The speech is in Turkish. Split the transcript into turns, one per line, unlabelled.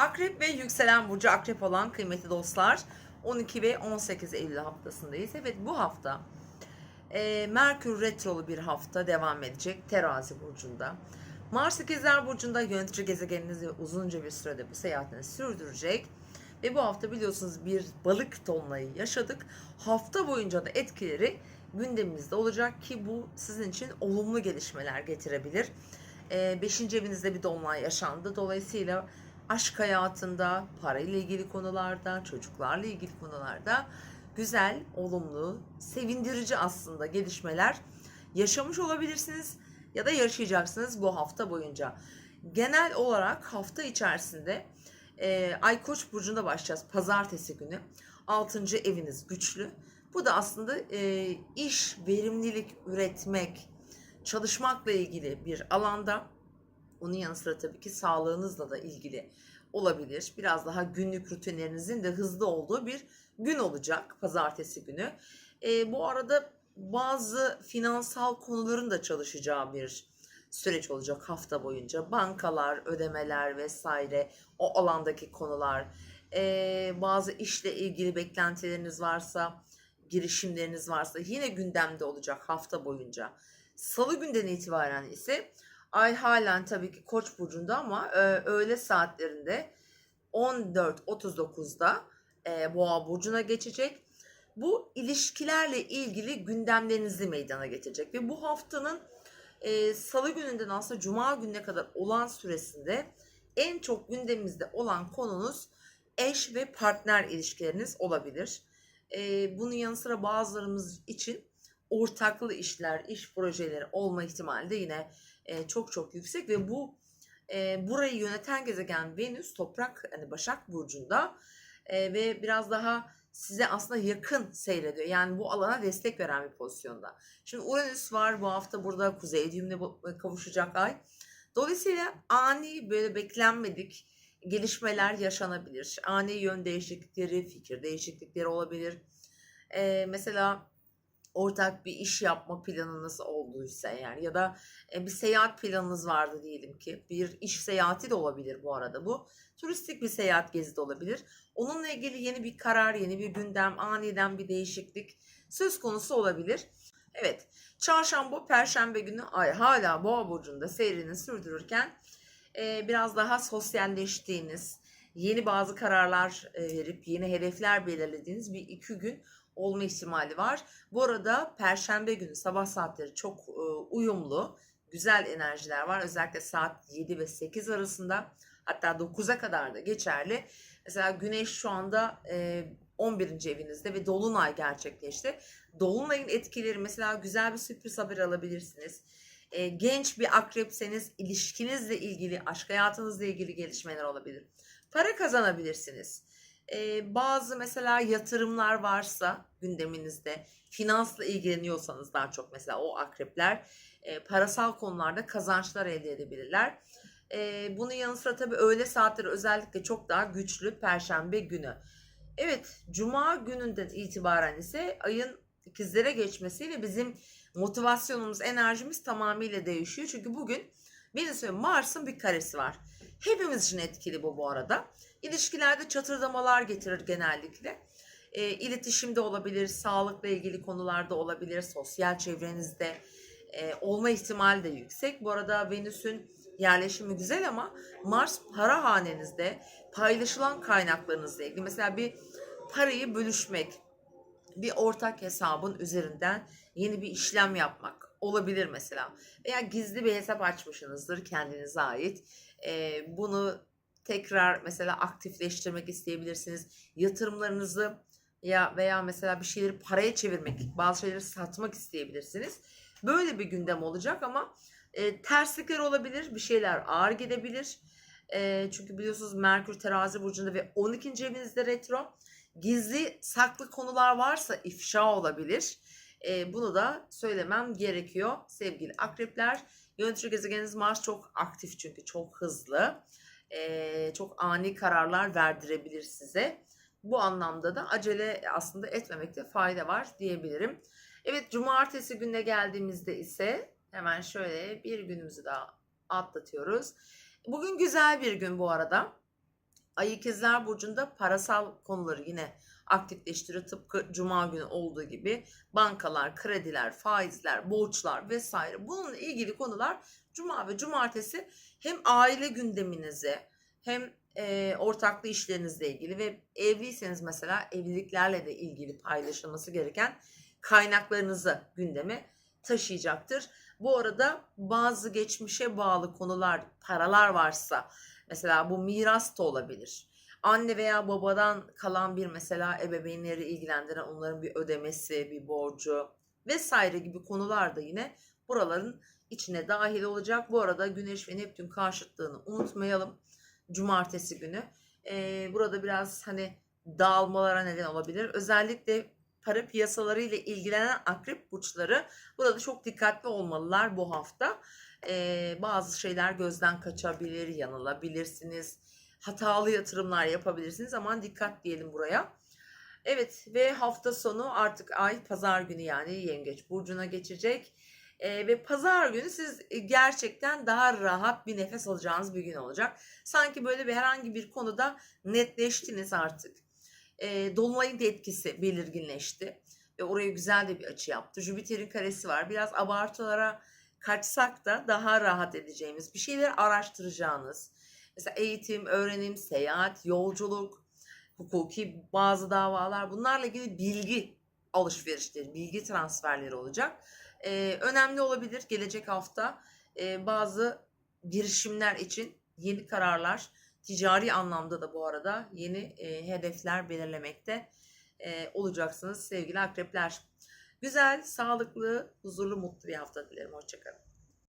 Akrep ve yükselen burcu akrep olan kıymetli dostlar 12 ve 18 Eylül haftasındayız. Evet bu hafta e, Merkür retrolu bir hafta devam edecek terazi burcunda. Mars ikizler burcunda yönetici gezegeniniz uzunca bir sürede bu seyahatini sürdürecek. Ve bu hafta biliyorsunuz bir balık dolunayı yaşadık. Hafta boyunca da etkileri gündemimizde olacak ki bu sizin için olumlu gelişmeler getirebilir. 5. evinizde bir dolunay yaşandı. Dolayısıyla aşk hayatında, parayla ilgili konularda, çocuklarla ilgili konularda güzel, olumlu, sevindirici aslında gelişmeler yaşamış olabilirsiniz ya da yaşayacaksınız bu hafta boyunca. Genel olarak hafta içerisinde e, Ay Koç burcunda başlayacağız pazartesi günü. 6. eviniz güçlü. Bu da aslında e, iş, verimlilik, üretmek, çalışmakla ilgili bir alanda. Onun yanı sıra tabii ki sağlığınızla da ilgili olabilir. Biraz daha günlük rutinlerinizin de hızlı olduğu bir gün olacak pazartesi günü. E, bu arada bazı finansal konuların da çalışacağı bir süreç olacak hafta boyunca. Bankalar, ödemeler vesaire o alandaki konular. E, bazı işle ilgili beklentileriniz varsa, girişimleriniz varsa yine gündemde olacak hafta boyunca. Salı günden itibaren ise Ay halen tabii ki Koç burcunda ama e, öğle saatlerinde 14.39'da e, Boğa burcuna geçecek. Bu ilişkilerle ilgili gündemlerinizi meydana getirecek ve bu haftanın e, Salı gününden aslında Cuma gününe kadar olan süresinde en çok gündemimizde olan konunuz eş ve partner ilişkileriniz olabilir. E, bunun yanı sıra bazılarımız için ortaklı işler, iş projeleri olma ihtimali de yine e, çok çok yüksek ve bu e, burayı yöneten gezegen Venüs toprak hani Başak burcunda e, ve biraz daha size aslında yakın seyrediyor. Yani bu alana destek veren bir pozisyonda. Şimdi Uranüs var bu hafta burada kuzey düğümüne kavuşacak ay. Dolayısıyla ani böyle beklenmedik gelişmeler yaşanabilir. Ani yön değişiklikleri, fikir değişiklikleri olabilir. Ee, mesela ortak bir iş yapma planınız olduysa eğer ya da e, bir seyahat planınız vardı diyelim ki bir iş seyahati de olabilir bu arada bu. Turistik bir seyahat gezi de olabilir. Onunla ilgili yeni bir karar yeni bir gündem aniden bir değişiklik söz konusu olabilir. Evet çarşamba perşembe günü ay hala boğa burcunda seyrini sürdürürken e, biraz daha sosyalleştiğiniz yeni bazı kararlar e, verip yeni hedefler belirlediğiniz bir iki gün olma ihtimali var. Bu arada perşembe günü sabah saatleri çok e, uyumlu, güzel enerjiler var. Özellikle saat 7 ve 8 arasında hatta 9'a kadar da geçerli. Mesela güneş şu anda e, 11. evinizde ve dolunay gerçekleşti. Dolunayın etkileri mesela güzel bir sürpriz haber alabilirsiniz. E, genç bir akrepseniz ilişkinizle ilgili, aşk hayatınızla ilgili gelişmeler olabilir. Para kazanabilirsiniz e, bazı mesela yatırımlar varsa gündeminizde finansla ilgileniyorsanız daha çok mesela o akrepler e, parasal konularda kazançlar elde edebilirler. E, bunun yanı sıra tabii öğle saatleri özellikle çok daha güçlü perşembe günü. Evet cuma gününden itibaren ise ayın ikizlere geçmesiyle bizim motivasyonumuz, enerjimiz tamamıyla değişiyor. Çünkü bugün Venüs ve Mars'ın bir karesi var. Hepimiz için etkili bu bu arada. İlişkilerde çatırdamalar getirir genellikle. E, iletişimde olabilir, sağlıkla ilgili konularda olabilir, sosyal çevrenizde e, olma ihtimali de yüksek. Bu arada Venüs'ün yerleşimi güzel ama Mars para hanenizde paylaşılan kaynaklarınızla ilgili. Mesela bir parayı bölüşmek, bir ortak hesabın üzerinden yeni bir işlem yapmak olabilir mesela. Veya gizli bir hesap açmışsınızdır kendinize ait. E, bunu tekrar mesela aktifleştirmek isteyebilirsiniz. Yatırımlarınızı ya veya mesela bir şeyleri paraya çevirmek, bazı şeyleri satmak isteyebilirsiniz. Böyle bir gündem olacak ama e, terslikler olabilir, bir şeyler ağır gidebilir. E, çünkü biliyorsunuz Merkür terazi burcunda ve 12. evinizde retro. Gizli saklı konular varsa ifşa olabilir. E, bunu da söylemem gerekiyor sevgili akrepler. Yönetici gezegeniniz Mars çok aktif çünkü çok hızlı. E, çok ani kararlar verdirebilir size. Bu anlamda da acele aslında etmemekte fayda var diyebilirim. Evet cumartesi gününe geldiğimizde ise hemen şöyle bir günümüzü daha atlatıyoruz. Bugün güzel bir gün bu arada. Ay ikizler burcunda parasal konuları yine aktifleştirir. Tıpkı cuma günü olduğu gibi bankalar, krediler, faizler, borçlar vesaire. Bununla ilgili konular cuma ve cumartesi hem aile gündeminizi hem e, ortaklı işlerinizle ilgili ve evliyseniz mesela evliliklerle de ilgili paylaşılması gereken kaynaklarınızı gündeme taşıyacaktır. Bu arada bazı geçmişe bağlı konular, paralar varsa mesela bu miras da olabilir. Anne veya babadan kalan bir mesela ebeveynleri ilgilendiren onların bir ödemesi, bir borcu vesaire gibi konular da yine buraların içine dahil olacak. Bu arada Güneş ve Neptün karşıtlığını unutmayalım. Cumartesi günü. Ee, burada biraz hani dağılmalara neden olabilir. Özellikle para piyasaları ile ilgilenen akrep burçları burada çok dikkatli olmalılar bu hafta. Ee, bazı şeyler gözden kaçabilir, yanılabilirsiniz. Hatalı yatırımlar yapabilirsiniz. Aman dikkat diyelim buraya. Evet ve hafta sonu artık ay pazar günü yani yengeç burcuna geçecek. Ee, ve pazar günü siz gerçekten daha rahat bir nefes alacağınız bir gün olacak. Sanki böyle bir herhangi bir konuda netleştiniz artık. Ee, Dolunay'ın da etkisi belirginleşti. Ve oraya güzel de bir açı yaptı. Jüpiter'in karesi var. Biraz abartılara kaçsak da daha rahat edeceğimiz bir şeyler araştıracağınız. Mesela eğitim, öğrenim, seyahat, yolculuk, hukuki bazı davalar bunlarla ilgili bilgi alışverişleri, bilgi transferleri olacak. Ee, önemli olabilir gelecek hafta e, bazı girişimler için yeni kararlar, ticari anlamda da bu arada yeni e, hedefler belirlemekte e, olacaksınız sevgili akrepler. Güzel, sağlıklı, huzurlu, mutlu bir hafta dilerim. Hoşçakalın.